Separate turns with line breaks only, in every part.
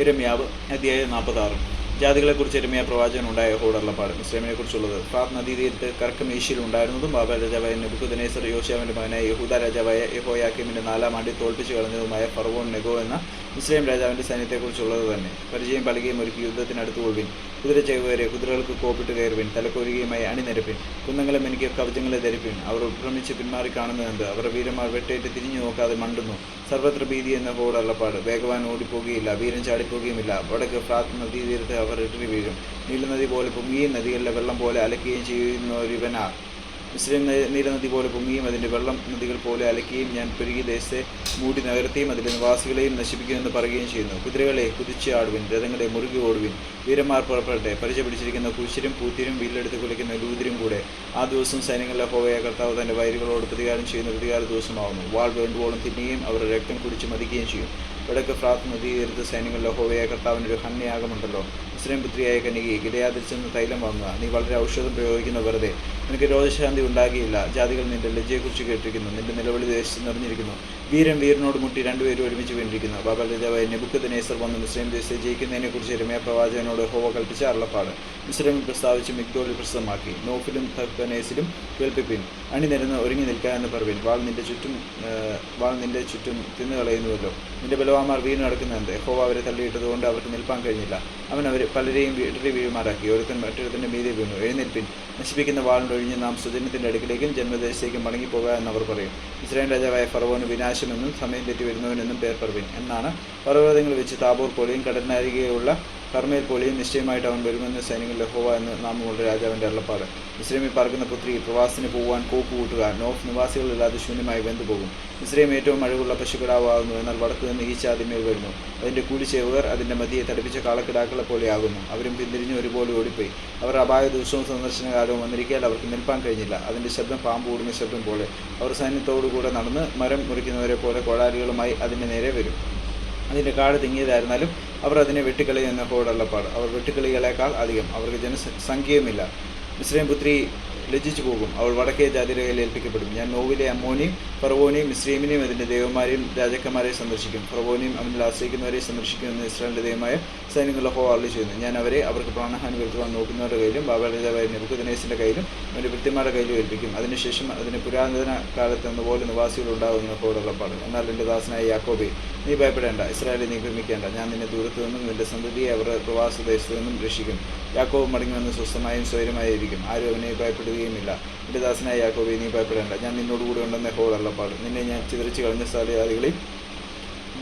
ഇരമ്യാവ് അധ്യായം നാൽപ്പത്താറ്. ജാതികളെക്കുറിച്ച് എരുമയ പ്രവാചകൻ ഉണ്ടായ പാട് മുസ്ലിമിനെ കുറിച്ചുള്ളത് ഫ്രാത്ത് നദീതീരത്ത് കർക്കമേശിയിൽ ഉണ്ടായിരുന്നതും ബാബ രാജാവായ നെബുക്കുദനേസർ യോശാവിന്റെ മകനായ യഹൂദ രാജാവായ യഹോയാക്കിമിന്റെ നാലാം ആണ്ടിൽ തോൽപ്പിച്ച് കളഞ്ഞതുമായ ഫർവോൺ നെഗോ എന്ന മുസ്ലിം രാജാവിന്റെ സൈന്യത്തെക്കുറിച്ചുള്ളത് തന്നെ. പരിചയം പലകയും ഒരുക്കി യുദ്ധത്തിനടുത്ത് കൊള്ളുവിൻ. കുതിര ചെയ്യുവരെ കുതിരകൾക്ക് കോപ്പിട്ട് കയറുവിൻ. തലക്കൊരുകയുമായി അണിനിരപ്പിൻ. കുന്നങ്ങളെ എനിക്ക് കവചങ്ങളെ ധരിപ്പിൻ. അവർ ഉപ്രമിച്ച് പിന്മാറി കാണുന്നതെന്ത് അവർ വീരന്മാർ വെട്ടേറ്റ് തിരിഞ്ഞു നോക്കാതെ മണ്ടുന്നു. സർവത്ര ഭീതി എന്ന ഹോടള്ളപ്പാട് വേഗവാൻ ഓടിപ്പോകുകയില്ല വീരൻ ചാടിപ്പോകുകയുമില്ല വടക്ക് ഫ്രാത്ത് നദീതീരത്ത് അവർ ഇടറി വീഴും നീലനദി പോലെ പൊങ്ങിയും നദികളിലെ വെള്ളം പോലെ അലക്കുകയും ചെയ്യുന്നവരിവനാ മുസ്ലിം നീലനദി പോലെ പൊങ്ങിയും അതിന്റെ വെള്ളം നദികൾ പോലെ അലക്കുകയും ഞാൻ പെരുകി ദേശത്തെ മൂടി നഗരത്തെയും അതിലെ നിവാസികളെയും നശിപ്പിക്കുമെന്ന് പറയുകയും ചെയ്യുന്നു. കുതിരകളെ കുതിച്ച് ആടുവിൻ രഥങ്ങളെ മുറുകി ഓടുവിൻ വീരന്മാർ പുറപ്പെടട്ടെ. പരിചയ പിടിച്ചിരിക്കുന്ന കുശിരും പൂത്തിരും വീലെടുത്ത് കുളിക്കുന്ന ലൂതിരും കൂടെ ആ ദിവസം സൈന്യങ്ങളിലെ ഹോവയ കർത്താവ് തന്റെ വൈരികളോട് പ്രതികാരം ചെയ്യുന്ന പ്രതികാര ദിവസമാകുന്നു വാൾ വേണ്ടുവോളം തിന്നുകയും അവരുടെ രക്തം കുടിച്ച് മതിക്കുകയും ചെയ്യും. വടക്ക് ഫ്രാത്ത് നദീതീരത്ത് സൈന്യങ്ങളിലെ ഹോവയ കർത്താവിന്റെ ഒരു ഹന്യയാഗമുണ്ടല്ലോ ഇസ്ലേം പുത്രിയായ കനികയെ ഗിലയാതിൽ ചെന്ന് തൈലം വാങ്ങുക. നീ വളരെ ഔഷധം പ്രയോഗിക്കുന്ന വെറുതെ. നിനക്ക് രോഗശാന്തി ഉണ്ടാകിയില്ല ജാതികൾ നിന്റെ ലജ്ജയെക്കുറിച്ച് കേട്ടിരിക്കുന്നു. നിന്റെ നിലവിളി ദേശത്ത് നിറഞ്ഞിരിക്കുന്നു. വീരൻ വീരനോട് മുട്ടി രണ്ടുപേരും ഒരുമിച്ച് വീണ്ടിരിക്കുന്നു ബാബ രാജാവായ നെബുക്ക് നേസർ വന്ന് മുസ്ലിം ദേശത്തെ ജയിക്കുന്നതിനെക്കുറിച്ച് രമ്യ പ്രവാചകനോട് ഹോവ കൽപ്പിച്ച അരുളപ്പാട്. മുസ്ലിം പ്രസ്താവിച്ച് മിക്തോളി പ്രസിദ്ധമാക്കി. നോഫിലും തക്കനേസിലും കേൾപ്പിപ്പിൻ. അണിനിരന്ന് ഒരുങ്ങി നിൽക്കുക എന്ന് പറവിൻ വാൾ നിന്റെ ചുറ്റും വാൾ നിന്റെ ചുറ്റും തിന്നു കളയുന്നുവല്ലോ. നിന്റെ ബലവാമാർ വീണ് നടക്കുന്നുണ്ട്. ഹോവ അവരെ തള്ളിയിട്ടതുകൊണ്ട് അവർക്ക് നിൽപ്പാൻ കഴിഞ്ഞില്ല. അവൻ അവർ പലരെയും വീട്ടിൽ വീഴുമാറാക്കി. ഒരുത്തൻ മറ്റൊരുത്തന്റെ മീതെ വീണു. എഴുന്നേൽപ്പിൻ. നശിപ്പിക്കുന്ന വാളിനൊഴിഞ്ഞ് നാം സുജനത്തിന്റെ അടുക്കിലേക്കും ജന്മദേശത്തേക്കും മടങ്ങിപ്പോകുക എന്നവർ പറയും. ഇസ്രായേൽ രാജാവായ ഫറവോന് വിനാശമെന്നും സമയം തെറ്റി വരുന്നവനെന്നും പേർ പറവിൻ എന്നാണ് പർവതങ്ങൾ വെച്ച് താബൂർ പോലെയും കടലിനരികെയുള്ള കർമ്മേൽ പോലെയും നിശ്ചയമായിട്ട് അവൻ വരുമെന്ന് സൈനിക ലഹോവ എന്ന് നാമമുള്ള രാജാവിന്റെ അള്ളപ്പാട് ഇസ്രേമിൽ പറക്കുന്ന പുത്രി പ്രവാസത്തിന് പോകുവാൻ കോപ്പ് കൂട്ടുക നോഫ് നിവാസികളില്ലാതെ ശൂന്യമായി വെന്തുപോകും. ഇസ്രേം ഏറ്റവും അഴകുള്ള പശുക്കിടാവാകുന്നു എന്നാൽ വടക്കു നിന്ന് ഈ ചാതിമേൽ വരുന്നു. അതിന്റെ കൂലിച്ചേവകർ അതിന്റെ മതിയെ തടിപ്പിച്ച കാളക്കിടാക്കളെ പോലെയാകുന്നു അവരും പിന്തിരിഞ്ഞ് ഒരുപോലെ ഓടിപ്പോയി. അവർ അപായ ദിവസവും സന്ദർശനകാലവും വന്നിരിക്കാൻ അവർക്ക് നിൽപ്പാൻ കഴിഞ്ഞില്ല. അതിന്റെ ശബ്ദം പാമ്പ് ഓടുന്ന ശബ്ദം പോലെ. അവർ സൈന്യത്തോടുകൂടെ നടന്ന് മരം മുറിക്കുന്നവരെ പോലെ കോടാലികളുമായി അതിന്റെ നേരെ വരും. അതിന്റെ കാട് തിങ്ങിയതായിരുന്നാലും അവർ അതിനെ വെട്ടിക്കളി എന്ന പാട്. അവർ വെട്ടിക്കളികളേക്കാൾ അധികം. അവർക്ക് ജനസംഖ്യയുമില്ല. മിശ്രയും പുത്രി ലജ്ജിച്ചു പോകും. അവൾ വടക്കേ ജാതിയുടെ കയ്യിൽ ഏൽപ്പിക്കപ്പെടും. ഞാൻ നോവിലെ അമ്മോനെയും ഫറവോനെയും മിശ്രീമിനെയും അതിന്റെ ദേവന്മാരെയും രാജാക്കന്മാരെയും സന്ദർശിക്കും. ഫറവോനെയും അവനിൽ ആശ്രയിക്കുന്നവരെ സന്ദർശിക്കുമെന്ന് ഇസ്രായേലിന്റെ ദൈവമായ സൈന്യങ്ങളുടെ ഹോ ചെയ്യുന്നു. ഞാൻ അവരെ അവർക്ക് പ്രാണഹാനി വരുത്തുവാൻ നോക്കുന്നവരുടെ കയ്യിലും ബാബാരാജാവായ നെബുക്കുദിനേസിന്റെ കയ്യിലും അവന്റെ വൃത്തിമാരുടെ കയ്യിലും ഏൽപ്പിക്കും. അതിനുശേഷം അതിന് പുരാതന കാലത്ത് എന്നപോലെ നിവാസികൾ ഉണ്ടാകുന്ന ഹോടുള്ളപ്പാട് എന്നാൽ എന്റെ ദാസനായ യാക്കോബെ നീ ഭയപ്പെടേണ്ട. ഇസ്രായേലിനെ നീ ഭ്രമിക്കേണ്ട ഞാൻ നിന്നെ ദൂരത്തു നിന്നും നിന്റെ സന്തതിയെ അവരുടെ പ്രവാസ ദേശത്തു നിന്നും രക്ഷിക്കും. യാക്കോബ് മടങ്ങി വന്ന് സ്വസ്ഥമായും സ്വൈരമായിരിക്കും ആരും അവനെ ഭയപ്പെടുകയുമില്ല. എന്റെ ദാസനായ യാക്കോബെ നീ ഭയപ്പെടേണ്ട. ഞാൻ നിന്നോട് കൂടെ ഉണ്ടെന്ന ഹോടള്ളപ്പാട് നിന്നെ ഞാൻ ചിതറിച്ച് കളഞ്ഞ സ്ഥലയാദികളിൽ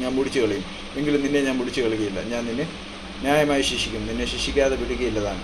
ഞാൻ മുടിച്ചു കളയും. എങ്കിലും നിന്നെ ഞാൻ മുടിച്ചു കളയുകയില്ല. ഞാൻ നിന്നെ ന്യായമായി ശിക്ഷിക്കും. നിന്നെ ശിക്ഷിക്കാതെ വിടുകയില്ലതാണ്.